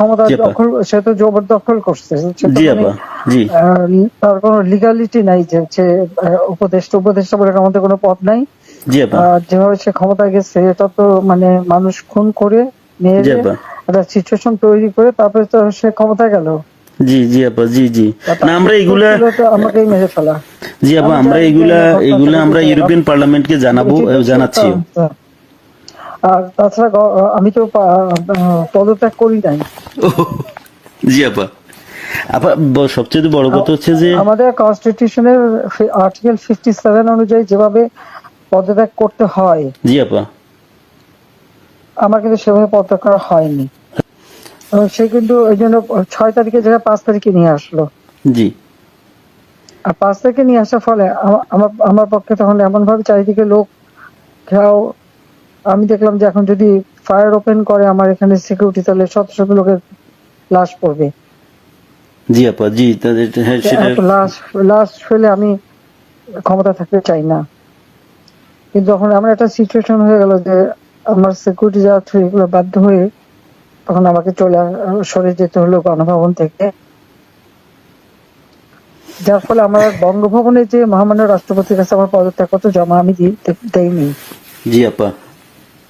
ক্ষমতা দখল সে তো জবরদখল করছে জি মানে, আপা জি। আহ, তার কোনো লিগালিটি নাই যে হচ্ছে উপদেষ্টা উপদেষ্টা বলে আমাদের কোনো পদ নাই। যেভাবে সে ক্ষমতায় গেছে এটা তো মানে মানুষ খুন করে মেরে একটা সিচুয়েশন তৈরি করে তারপরে তো সে ক্ষমতায় গেল। জি জি আপা জি জি। না আমরা এগুলা আমাকেই মেরে ফেলা। জি আপা আমরা এগুলা এগুলা আমরা ইউরোপিয়ান পার্লামেন্টকে জানাব জানাচ্ছি। আর তাছাড়া আমি তো পদত্যাগ করি নাই। জি আপা। আপা সবচেয়ে বড় কথা হচ্ছে যে আমাদের কনস্টিটিউশনের আর্টিকেল ফিফটি সেভেন অনুযায়ী যেভাবে পদত্যাগ করতে হয় জি আপা। আমার কিন্তু সেভাবে পদত্যাগ করা হয়নি। এবং সে কিন্তু ওই জন্য ছয় তারিখের জায়গায় পাঁচ তারিখে নিয়ে আসলো। জি। আর পাঁচ তারিখে নিয়ে আসার ফলে আমার আমার পক্ষে তখন এমন ভাবে চারিদিকে লোক ঘেরাও আমি দেখলাম যে এখন যদি ফায়ার ওপেন করে আমার এখানে সিকিউরিটি তাহলে শত শত লোকের লাশ পড়বে? জি আপা জি তাদের হ্যাঁ লাশ লাশ ফেলে আমি ক্ষমতা থাকতে চাই না। কিন্তু যখন আমার একটা সিচুয়েশন হয়ে গেল যে আমার সিকিউরিটি যাওয়া থ্রু এগুলো বাধ্য হয়ে তখন আমাকে চলে সরে যেতে হলো গণভবন থেকে। যার ফলে আমার বঙ্গভবনে যে মহামান্য রাষ্ট্রপতির কাছে আমার পদত্যাগপত্র জমা আমি দি- দে- দেইনি। জি আপা।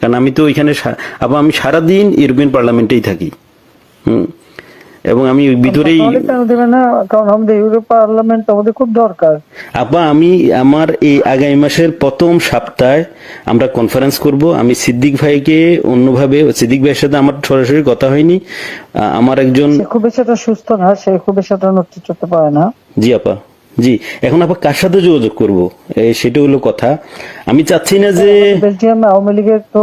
কারণ আমি তো ওইখানে আবার আমি সারাদিন ইউরোপিয়ান পার্লামেন্টেই থাকি। হুম? এবং আমি ভিতরেই কারণ আমাদের ইউরোপ পার্লামেন্ট আমাদের খুব দরকার। আপা আমি আমার এই আগামী মাসের প্রথম সপ্তাহে আমরা কনফারেন্স করব। আমি সিদ্দিক ভাইকে অন্যভাবে সিদ্দিক ভাইয়ের সাথে আমার সরাসরি কথা হয়নি। আমার একজন খুব বেশি সুস্থ না সে খুব বেশি নড়তে চড়তে পারে না। জি আপা। জি, এখন আবার কার সাথে যোগাযোগ করব? সেটা হলো কথা। আমি চাচ্ছি না যে বেলজিয়াম আওয়ামী লীগের তো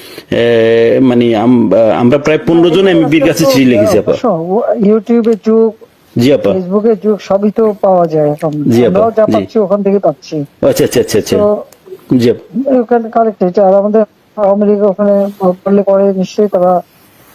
মানে আমরা প্রায় পনেরো জন এমপির কাছে চিঠি লিখেছি আপা। ইউটিউবে যুগ জি আপা। ফেসবুকে যুগ সবই তো পাওয়া যায় এখন। জি আপা, যা পাচ্ছি ওখান থেকে পাচ্ছি। আচ্ছা আচ্ছা আচ্ছা আচ্ছা। জি আপা। ওখানে কালেক্ট হয়েছে। আর আমাদের আওয়ামী লীগ ওখানে করলে পরে নিশ্চয়ই তারা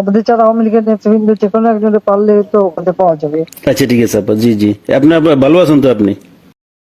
আমাদের চার আওয়ামী লীগের নেতৃবৃন্দ যে কোনো পারলে তো ওখানে পাওয়া যাবে। আচ্ছা ঠিক আছে আপা, জি জি। আপনার ভালো আছেন তো আপনি?